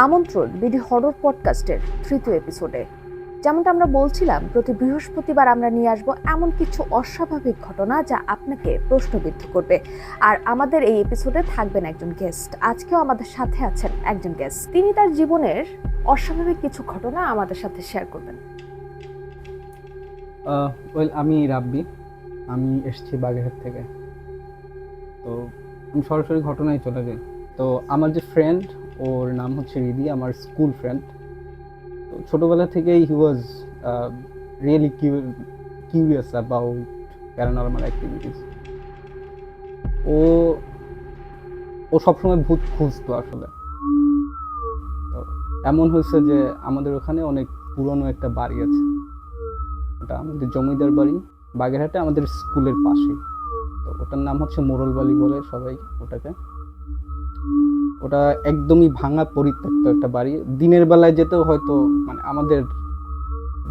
আমন্ত্রণ BD horror পডকাস্টের তৃতীয় এপিসোডে। যেমনটা আমরা বলছিলাম, প্রতি বৃহস্পতিবার আমরা নিয়ে আসব এমন কিছু অস্বাভাবিক ঘটনা যা আপনাকে প্রশ্নবিদ্ধ করবে। আর আমাদের এই এপিসোডে থাকবেন একজন গেস্ট। আজকেও আমাদের সাথে আছেন একজন গেস্ট। তিনি তার জীবনের অস্বাভাবিক কিছু ঘটনা আমাদের সাথে শেয়ার করবেন। ওয়েল আমি রাব্বি। আমি এসেছি বাগেরহাট থেকে। তো, আমি সরাসরি ঘটনায় চলে যাই। তো, আমার যে ফ্রেন্ড ওর নাম হচ্ছে রিদি, আমার স্কুল ফ্রেন্ড। তো ছোটোবেলা থেকেই he was really curious about paranormal activities ও ও সবসময় ভূত খুঁজতো আসলে। এমন হয়েছে যে আমাদের ওখানে অনেক পুরনো একটা বাড়ি আছে। ওটা আমাদের জমিদার বাড়ি, বাগেরহাটে আমাদের স্কুলের পাশে তো ওটার নাম হচ্ছে মোরলবালি বলে সবাই ওটাকে। ওটা একদমই ভাঙা পরিত্যক্ত একটা বাড়ি। দিনের বেলায় যেতেও হয়তো মানে আমাদের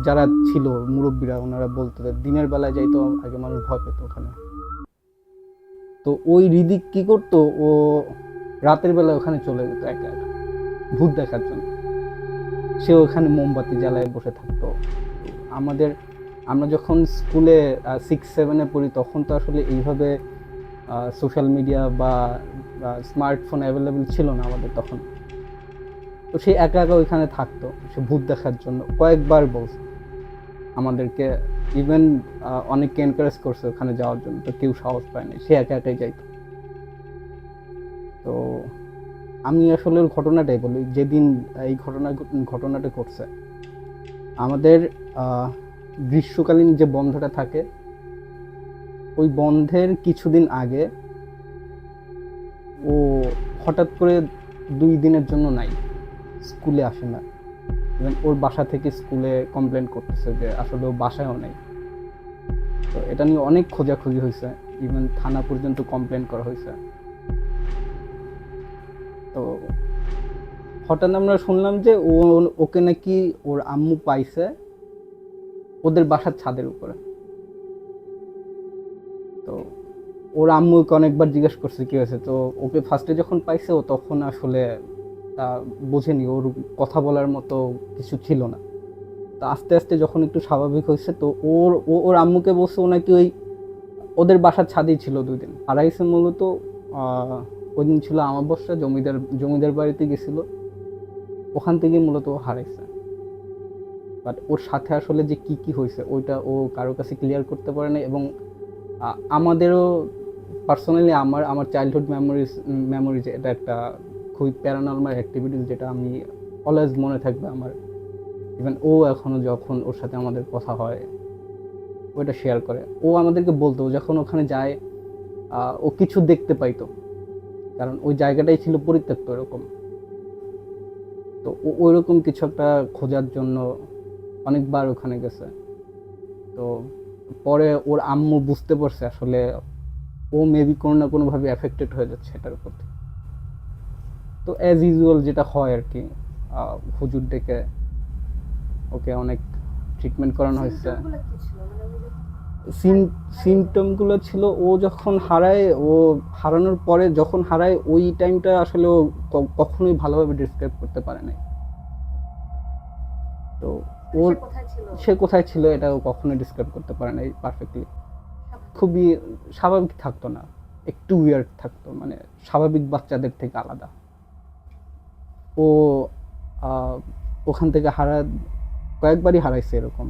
যারা ছিল মুরব্বীরা, ওনারা বলতো দিনের বেলায় যাইতো আগে মানুষ ভয় পেত ওখানে। তো ওই রিদিক কি করতো? ও রাতের বেলায় ওখানে চলে যেত একা একা, ভূত দেখার জন্য। সে ওখানে মোমবাতি জ্বালায় বসে থাকতো। আমাদের, আমরা যখন স্কুলে সিক্স সেভেনে পড়ি, তখন তো আসলে এইভাবে সোশ্যাল মিডিয়া বা স্মার্টফোন অ্যাভেলেবেল ছিল না আমাদের তখন। তো সে একা একা ওইখানে থাকতো, সে ভূত দেখার জন্য। কয়েকবার বলছে আমাদেরকে ইভেন অনেককে এনকারেজ করছে ওখানে যাওয়ার জন্য, তো কেউ সাহস পায় না সে একা একাই যাইতো। তো আমি আসলে ঘটনাটাই বলি, যেদিন এই ঘটনা ঘটনাটা ঘটছে, আমাদের গ্রীষ্মকালীন যে বন্ধটা থাকে, ওই বন্ধের কিছুদিন আগে ও হঠাৎ করে দুই দিনের জন্য নাই, স্কুলে আসে না। Even ওর বাসা থেকে স্কুলে কমপ্লেন করতেছে যে আসলে ও বাসায়ও নেই। তো এটা নিয়ে অনেক খোঁজাখুঁজি হয়েছে ইভেন থানা পর্যন্ত কমপ্লেন করা হয়েছে। তো হঠাৎ আমরা শুনলাম যে ও, ওকে নাকি ওর আম্মু পাইছে ওদের বাসার ছাদের উপরে। ওর আম্মুকে অনেকবার জিজ্ঞেস করছে, কি হয়েছে? তো ওকে ফার্স্টে যখন পাইছে, ও তখন আসলে তা বোঝেনি। ওর কথা বলার মতো কিছু ছিল না। তো আস্তে আস্তে যখন একটু স্বাভাবিক হয়েছে, তো ওর, ও, ওর আম্মুকে বলছে ও নাকি ওই ওদের বাসার ছাদেই ছিল দুই দিন। হারাইছে মূলত ওই দিন ছিল আমাবস্যা, জমিদার জমিদার বাড়িতে গেছিল। ওখান থেকে মূলত ও হারাইছে। বাট ওর সাথে আসলে যে কি কি হয়েছে, ওইটা ও কারোর কাছে ক্লিয়ার করতে পারে না এবং আমাদেরও পার্সোনালি আমার আমার চাইল্ডহুড মেমোরিজ মেমোরিজ এটা একটা খুবই প্যারানর্মাল অ্যাক্টিভিটিস যেটা আমি অলওয়েজ মনে থাকবে আমার। ইভেন ও এখনও যখন ওর সাথে আমাদের কথা হয়, ওইটা শেয়ার করে। ও আমাদেরকে বলতো, যখন ওখানে যায় ও কিছু দেখতে পাইতো। কারণ ওই জায়গাটাই ছিল পরিত্যক্ত এরকম। তো ও ওইরকম কিছু একটা খোঁজার জন্য অনেকবার ওখানে গেছে। তো পরে ওর আম্মু বুঝতে পারছে আসলে ও মেবি কোনো না কোনোভাবে এফেক্টেড হয়ে যাচ্ছে এটার উপর তো অ্যাজ ইউজুয়াল যেটা হয় আর কি হুজুর ডেকে ওকে অনেক ট্রিটমেন্ট করানো হয়েছে। সিমটমগুলো ছিল? ও যখন হারায় ও হারানোর পরে যখন হারায় ওই টাইমটা আসলে ও কখনোই ভালোভাবে ডিসক্রাইব করতে পারে নাই। তো ও সে কোথায় ছিল এটা ও কখনোই ডিসক্রাইব করতে পারে নাই পারফেক্টলি খুবই স্বাভাবিক থাকতো না। একটু উইয়ার্ড থাকতো মানে স্বাভাবিক বাচ্চাদের থেকে আলাদা। ও ওখান থেকে হারা, কয়েকবারই হারাইছে এরকম।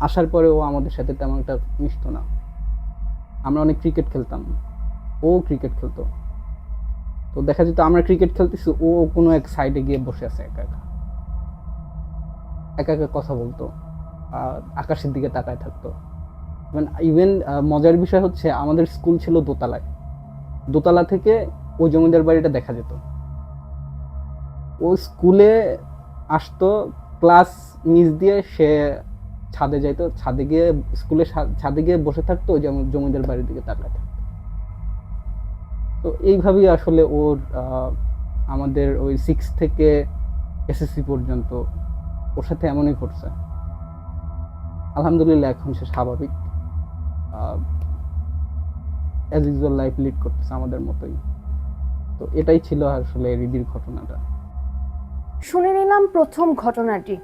আসার পরে ও আমাদের সাথে তেমন একটা মিশতো না। আমরা অনেক ক্রিকেট খেলতাম। ও ক্রিকেট খেলতো। তো দেখা যেত আমরা ক্রিকেট খেলতেছি, ও কোনো এক সাইডে গিয়ে বসে আছে একা একা। একা একা কথা বলতো। আকাশের দিকে তাকায় থাকতো। ইভেন ইভেন মজার বিষয় হচ্ছে আমাদের স্কুল ছিল দোতলায়। দোতলা থেকে ওই জমিদার বাড়িটা দেখা যেত। ও স্কুলে আসতো ক্লাস মিস দিয়ে সে ছাদে যাইতো, ছাদে গিয়ে স্কুলে ছাদে গিয়ে বসে থাকতো জমিদার বাড়ির দিকে তাকায় থাকতো। তো এইভাবেই আসলে ওর আমাদের ওই সিক্স থেকে এসএসসি পর্যন্ত ওর সাথে এমনই ঘটছে। আলহামদুলিল্লাহ, এখন সে স্বাভাবিক। অ্যাজ ইউজুয়াল লাইফ লিড করতেছে আমাদের মতোই। তো এটাই ছিল আসলে রিদির ঘটনাটা। শুনে নিলাম প্রথম ঘটনাটি।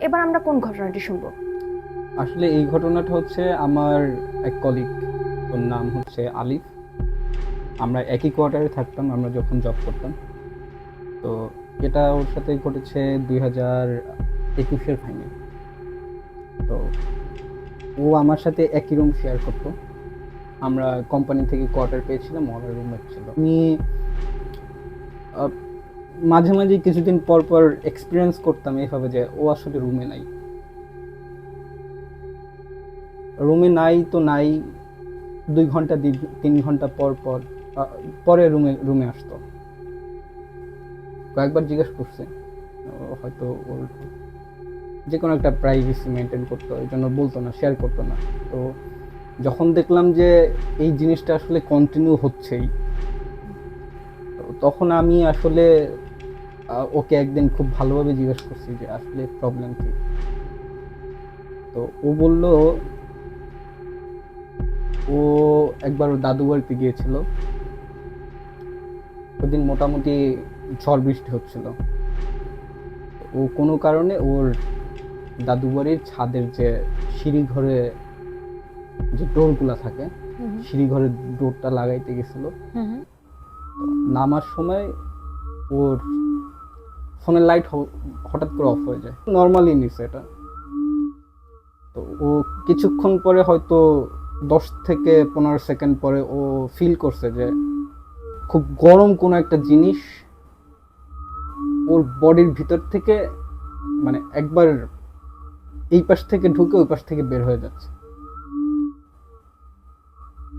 এবার আমরা কোন ঘটনাটি শুনব? আসলে এই ঘটনাটা হচ্ছে আমার এক কলিগ ওর নাম হচ্ছে আলিফ। আমরা একই কোয়ার্টারে থাকতাম আমরা যখন জব করতাম। তো এটা ওর সাথে ঘটেছে দুই হাজার একুশের ফাইনাল তো ও আমার সাথে একই রুম শেয়ার করতো। আমরা কোম্পানি থেকে কোয়ার্টার পেয়েছিলাম ওর রুমমেট ছিল। আমি মাঝে মাঝে কিছুদিন পর পর এক্সপিরিয়েন্স করতাম এইভাবে যে ও আসলে রুমে নাই। রুমে নাই তো নাই, দুই ঘণ্টা, তিন ঘণ্টা পর পর পরে রুমে রুমে আসতো। কয়েকবার জিজ্ঞেস করছে হয়তো ওর যে কোনো একটা প্রাইভেসি মেনটেন করতো এই জন্য বলতো না শেয়ার করতো না। তো যখন দেখলাম যে এই জিনিসটা আসলে কন্টিনিউ হচ্ছেই তখন আমি আসলে ওকে একদিন খুব ভালোভাবে জিজ্ঞেস করছি যে, আসলে প্রবলেম কি? তো ও বলল, ও একবার দাদু বাড়িতে গিয়েছিল। ওদিন মোটামুটি ঝড় বৃষ্টি হচ্ছিল। ও কোনো কারণে ওর দাদু বাড়ির ছাদের যে সিঁড়ি ঘরে যে ডোরগুলা থাকে সিঁড়ি ঘরের ডোরটা লাগাইতে গেছিল। তো নামার সময় ওর ফোনের লাইট হঠাৎ করে অফ হয়ে যায়। নর্মালি নিছে এটা। তো ও কিছুক্ষণ পরে হয়তো দশ থেকে পনেরো সেকেন্ড পরে ও ফিল করছে যে খুব গরম কোনো একটা জিনিস ওর বডির ভিতর থেকে মানে একবার এই পাশ থেকে ঢুকে ওই পাশ থেকে বের হয়ে যাচ্ছে।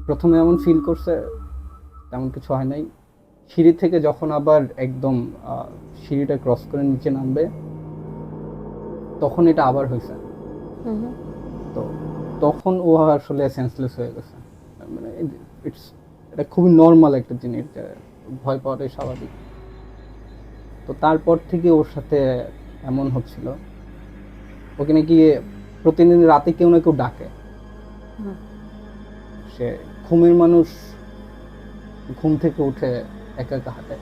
প্রথমে এমন ফিল করছে তেমন কিছু হয় নাই। সিঁড়ি থেকে যখন আবার একদম সিঁড়িটা ক্রস করে নিচে নামবে তখন এটা আবার হয়েছে। তো তখন ও আসলে সেন্সলেস হয়ে গেছে। মানে ইটস এটা খুবই নর্মাল একটা জিনিস ভয় পাওয়াটাই স্বাভাবিক। তো তারপর থেকে ওর সাথে এমন হচ্ছিল ওকে নাকি প্রতিদিন রাতে কেউ না কেউ ডাকে। সে ঘুমের মানুষ ঘুম থেকে উঠে একা একা হাঁটে।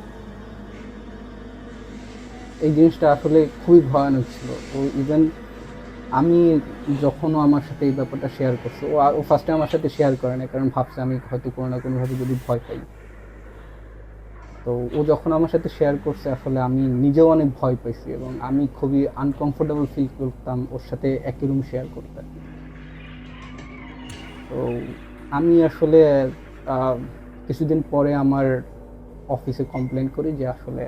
এই জিনিসটা আসলে খুবই ভয়ানক ছিল। ও ইভেন আমি যখনও আমার সাথে এই ব্যাপারটা শেয়ার করছে ও ও ফার্স্টে আমার সাথে শেয়ার করে না কারণ ভাবছে আমি হয়তো কোনো না কোনোভাবে যদি ভয় পাই। তো ও যখন আমার সাথে শেয়ার করছে, আসলে আমি নিজেও অনেক ভয় পাইছি এবং আমি খুবই আনকমফোর্টেবল ফিল করতাম ওর সাথে একই রুম শেয়ার করতে। তো আমি আসলে কিছুদিন পরে আমার অফিসে কমপ্লেন করি যে আসলে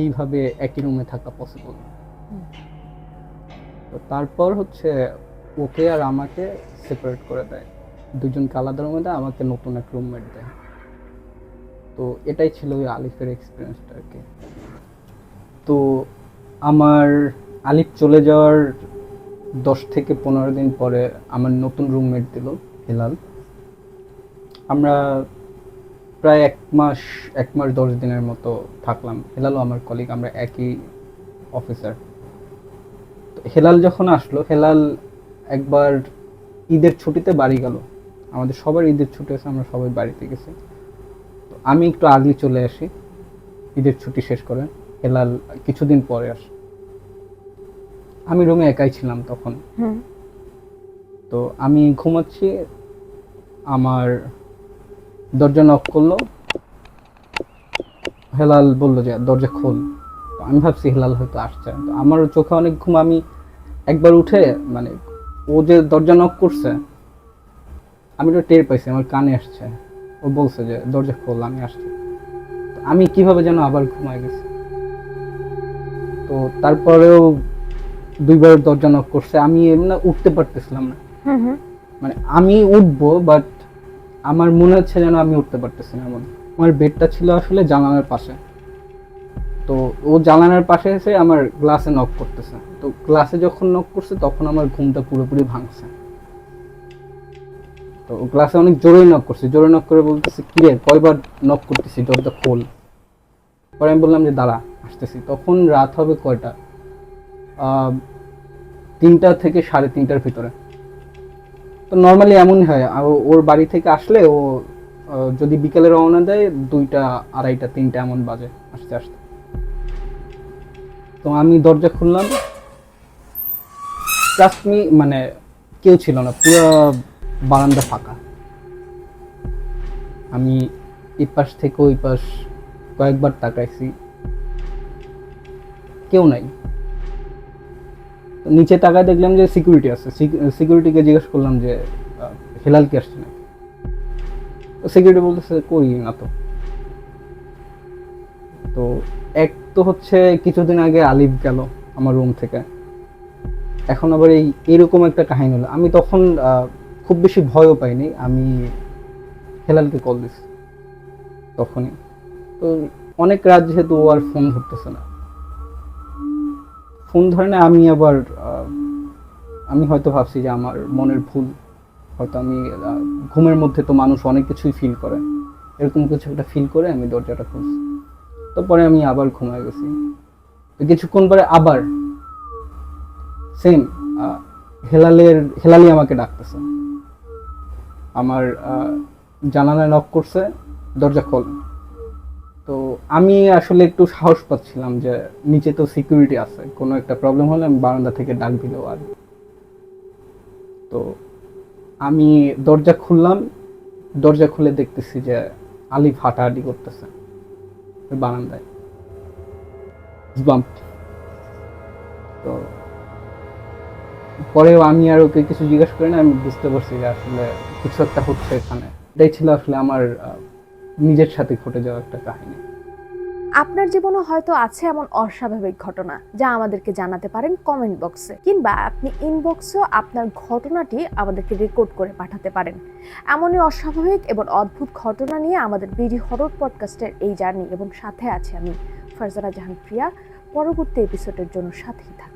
এইভাবে একই রুমে থাকা পসিবল। তো তারপর হচ্ছে ওকে আর আমাকে সেপারেট করে দেয়। দুজনকে আলাদা রুমে দেয়, আমাকে নতুন এক রুমমেট দেয়। তো এটাই ছিল ওই আলিফের এক্সপিরিয়েন্সটা আর কি। তো আমার আলিফ চলে যাওয়ার দশ থেকে পনেরো দিন পরে আমার নতুন রুমমেট দিল, হেলাল। আমরা প্রায় এক মাস এক মাস দশ দিনের মতো থাকলাম। হেলালও আমার কলিগ আমরা একই অফিসার হেলাল যখন আসলো, হেলাল একবার ঈদের ছুটিতে বাড়ি গেল। আমাদের সবার ঈদের ছুটি আছে, আমরা সবাই বাড়িতে গেছি। আমি একটু আর্লি চলে আসি। ঈদের ছুটি শেষ করে হেলাল কিছুদিন পরে আসে। আমি রুমে একাই ছিলাম তখন। তো আমি ঘুমাচ্ছি আমার দরজা নক করল। হেলাল বলল যে দরজা খোল। আমি ভাবছি হেলাল হয়তো আসছে। তো আমার চোখে অনেক ঘুম। আমি একবার উঠে মানে ও যে দরজা নক করছে আমি তো টের পাইছি আমার কানে আসছে। ও বলছে যে দরজা খোল আমি আসছি। আমি কীভাবে যেন আবার ঘুমায় গেছি। তো তারপরেও দুইবার দরজা নক করছে আমি এমনি উঠতে পারতেছিলাম না। মানে আমি উঠবো বাট আমার মনে হচ্ছে যেন আমি উঠতে পারতেছি না এমন আমার বেডটা ছিল আসলে জানালার পাশে। তো ও জানালার পাশে এসে আমার গ্লাসে নক করতেছে। তো গ্লাসে যখন নক করছে তখন আমার ঘুমটা পুরোপুরি ভাঙছে। তো গ্লাসে অনেক জোরে নক করছে। জোরে নক করে বলতেছে কি রে কয়বার নক করতেছি? দরজা খোল। পরে আমি বললাম যে, দাঁড়া, আসতেছি। তখন রাত হবে কয়টা? তিনটা থেকে সাড়ে তিনটার ভিতরে। তো নর্মালি এমনই হয়। আর ওর বাড়ি থেকে আসলে ও যদি বিকেলে রওনা দেয়, দুইটা, আড়াইটা, তিনটা এমন বাজে আসতে আসতে। তো আমি দরজা খুললাম। মি মানে কেউ ছিল না। পুরো বারান্দা ফাঁকা। আমি এই পাশ থেকে ওই পাশ কয়েকবার তাকাইছি। কেউ নাই। নিচে তাকায় দেখলাম যে সিকিউরিটি আছে। সিকিউরিটিকে জিজ্ঞেস করলাম যে হেলাল কি আসছে না সিকিউরিটি বলতেছে, কই না তো। তো এক তো হচ্ছে কিছুদিন আগে আলিফ গেল আমার রুম থেকে। এখন আবার এই, এরকম একটা কাহিনী হলো। আমি তখন খুব বেশি ভয়ও পাইনি। আমি হেলালকে কল দিছি। তখনই। তো অনেক রাত যেহেতু ও আর ফোন ধরতেছে না। ফোন ধরে না, আমি আবার আমি হয়তো ভাবছি যে আমার মনের ভুল। হয়তো আমি ঘুমের মধ্যে তো মানুষ অনেক কিছুই ফিল করে। এরকম কিছু একটা ফিল করে আমি দরজাটা খুলছি। তো পরে আমি আবার ঘুমায় গেছি। কিছুক্ষণ পরে আবার সেম হেলালের হেলালি আমাকে ডাকতেছে। আমার জানালায় নক করছে, দরজা খোল। তো আমি আসলে একটু সাহস পাচ্ছিলাম যে নিচে তো সিকিউরিটি আছে, কোনো একটা প্রবলেম হলে আমি বারান্দা থেকে ডাক দিলেও আর। তো আমি দরজা খুললাম, দরজা খুলে দেখতেছি যে আলিফ হাঁটাহাঁটি করতেছে বারান্দায়। তো পরেও আমি আর ওকে কিছু জিজ্ঞেস করি না, আমি বুঝতে পারছি যে আসলে কিছু একটা হচ্ছে এখানে। এটাই ছিল আসলে আমার নিজের সাথে ঘটে যাওয়া একটা কাহিনী। আপনার জীবনে হয়তো আছে এমন অস্বাভাবিক ঘটনা যা আমাদেরকে জানাতে পারেন কমেন্ট বক্সে, কিংবা আপনি ইনবক্সেও আপনার ঘটনাটি আমাদেরকে রেকর্ড করে পাঠাতে পারেন। এমনই অস্বাভাবিক এবং অদ্ভুত ঘটনা নিয়ে আমাদের বিডি হরর পডকাস্টের এই জার্নি, এবং সাথে আছে আমি ফারজানা জাহান প্রিয়া। পরবর্তী এপিসোডের জন্য সাথেই থাকুন।